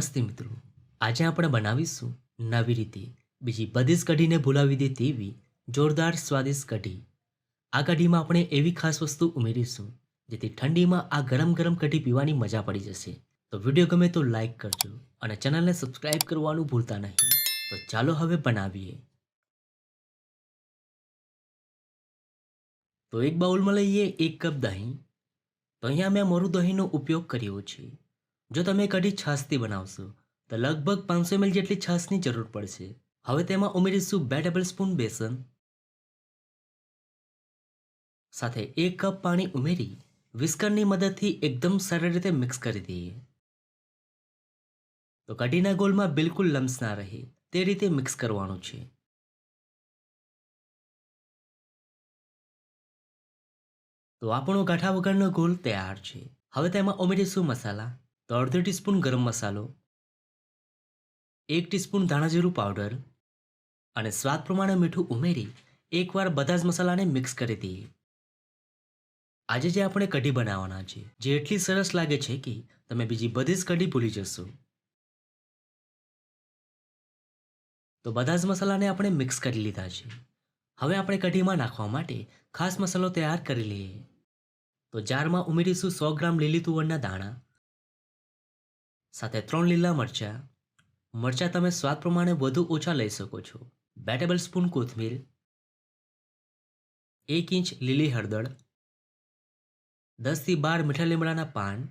નમસ્તે મિત્રો. આજે આપણે બનાવીશું નવી રીતે બીજી બધી જ કઢીને ભૂલાવી દે તેવી જોરદાર સ્વાદિષ્ટ કઢી. આ કઢીમાં આપણે એવી ખાસ વસ્તુ ઉમેરીશું જેથી ઠંડીમાં આ ગરમ ગરમ કઢી પીવાની મજા પડી જશે. તો વીડિયો ગમે તો લાઈક કરજો અને ચેનલને સબસ્ક્રાઇબ કરવાનું ભૂલતા નહીં. તો ચાલો હવે બનાવીએ. તો એક બાઉલમાં લઈએ એક કપ દહીં. તો અહીંયા મેં મોરું દહીંનો ઉપયોગ કર્યો છે. જો તમે કઢી છાશથી બનાવશો, તો લગભગ પાંચસો એમએલ જેટલી છાશની જરૂર પડશે. હવે તેમાં ઉમેરીશું બે ટેબલ સ્પૂન બેસન. સાથે એક કપ પાણી ઉમેરી વિસ્કરની મદદથી એકદમ સરળ રીતે મિક્સ કરી દઈએ. તો કઢીના ગોલમાં બિલકુલ લમ્સ ના રહે, તે રીતે મિક્સ કરવાનું છે. તો આપણો ગાંઠા વગરનો ગોલ તૈયાર છે. હવે તેમાં ઉમેરીશું મસાલા. તો અડધો ટીસ્પૂન ગરમ મસાલો, એક ટીસ્પૂન ધાણાજીરું પાવડર અને સ્વાદ પ્રમાણે મીઠું ઉમેરી એકવાર બધા જ મસાલાને મિક્સ કરી દઈએ. આજે જે આપણે કઢી બનાવવાના છે, જે એટલી સરસ લાગે છે કે તમે બીજી બધી જ કઢી ભૂલી જશો. તો બધા જ મસાલાને આપણે મિક્સ કરી લીધા છે. હવે આપણે કઢીમાં નાખવા માટે ખાસ મસાલો તૈયાર કરી લઈએ. તો જારમાં ઉમેરીશું સો ગ્રામ લીલી તુવરના દાણા સાથે ત્રણ લીલા મરચાં. મરચાં તમે સ્વાદ પ્રમાણે વધુ ઓછા લઈ શકો છો. બે ટેબલ સ્પૂન કોથમીર. એક ઇંચ લીલી હળદર. દસથી બાર મીઠા લીમડાના પાન.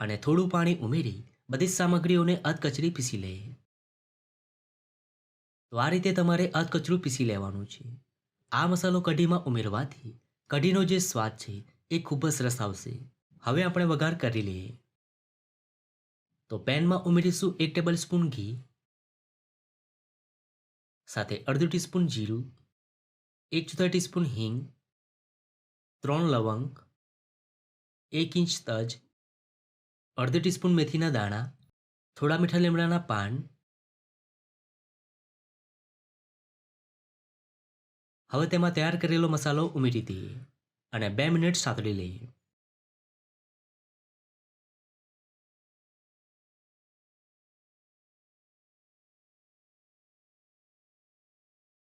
અને થોડું પાણી ઉમેરી બધી સામગ્રીઓને અધકચરી પીસી લઈએ તો આ રીતે તમારે અધકચરું પીસી લેવાનું છે. આ મસાલો કઢીમાં ઉમેરવાથી કઢીનો જે સ્વાદ છે એ ખૂબ જ સરસ આવશે. હવે આપણે વઘાર કરી લઈએ. તો પેનમાં ઉમેરીશું એક ટેબલ સ્પૂન ઘી, સાથે અડધું ટીસ્પૂન જીરું, એક ચોથા ટીસ્પૂન હિંગ, ત્રણ લવંગ, એક ઇંચ તજ, અડધો ટીસ્પૂન મેથીના દાણા, થોડા મીઠા લીમડાના પાન, હવે તેમાં તૈયાર કરેલો મસાલો ઉમેરી દઈએ અને બે મિનિટ સાતળી લઈએ.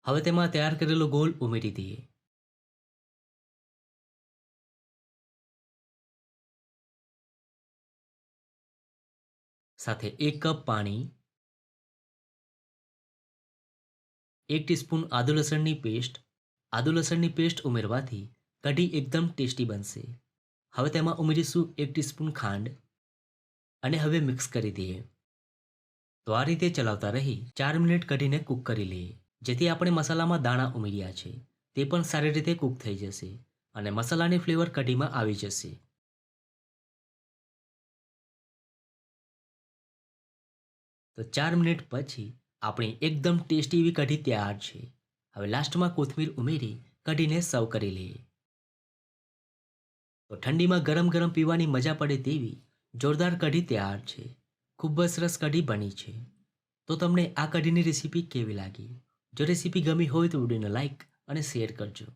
હવે તેમાં તૈયાર કરેલો ગોલ ઉમેરી દઈએ. સાથે એક કપ પાણી, એક ટીસ્પૂન આદુ લસણની પેસ્ટ, આદુ લસણની પેસ્ટ ઉમેરવાથી કઢી એકદમ ટેસ્ટી બનશે. હવે તેમાં ઉમેરીશું એક ટીસ્પૂન ખાંડ અને હવે મિક્સ કરી દઈએ. તો આ રીતે ચલાવતા રહી ચાર મિનિટ કઢીને કૂક કરી લઈએ. જેથી આપણે મસાલામાં દાણા ઉમેર્યા છે. તે પણ સારી રીતે કૂક થઈ જશે અને મસાલાની ફ્લેવર કઢીમાં આવી જશે. તો ચાર મિનિટ પછી આપણી એકદમ ટેસ્ટી એવી કઢી તૈયાર છે. હવે લાસ્ટમાં કોથમીર ઉમેરી કઢીને સર્વ કરી લઈએ. તો ઠંડીમાં ગરમ ગરમ પીવાની મજા પડે તેવી જોરદાર કઢી તૈયાર છે. ખૂબ જ સરસ કઢી બની છે. તો તમને આ કઢીની રેસીપી કેવી લાગી? જો રેસીપી ગમી હોય તો વિડીયોને લાઇક અને શેર કરજો.